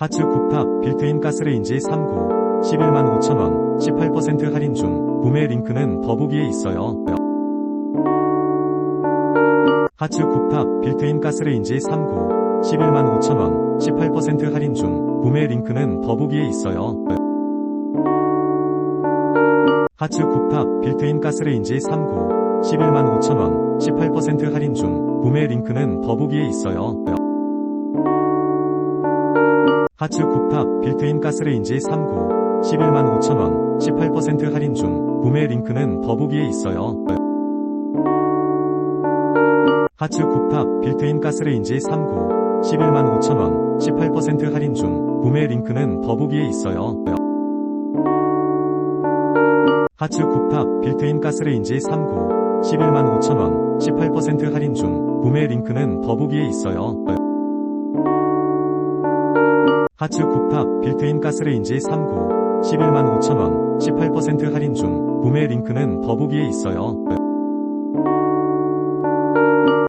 하츠 국탑 빌트인 가스레인지 3구 11만 5천원 18% 할인 중 구매 링크는 더보기에 있어요. 하츠 국탑 빌트인 가스레인지 3구 11만 5천원 18% 할인 중 구매 링크는 더보기에 있어요. 하츠 국탑 빌트인 가스레인지 3구 11만 5천원 18% 할인 중 구매 링크는 더보기에 있어요. 하츠 국탑 빌트인 가스레인지 3구 11만 5천원 18% 할인 중 구매 링크는 더보기에 있어요. 하츠 국탑 빌트인 가스레인지 3구 11만 5천원 18% 할인 중 구매 링크는 더보기에 있어요. 하츠 국탑 빌트인 가스레인지 3구 11만 5천원 18% 할인 중 구매 링크는 더보기에 있어요. 하츠 국탑 빌트인 가스레인지 3구 11만 5천원 18% 할인 중 구매 링크는 더보기에 있어요.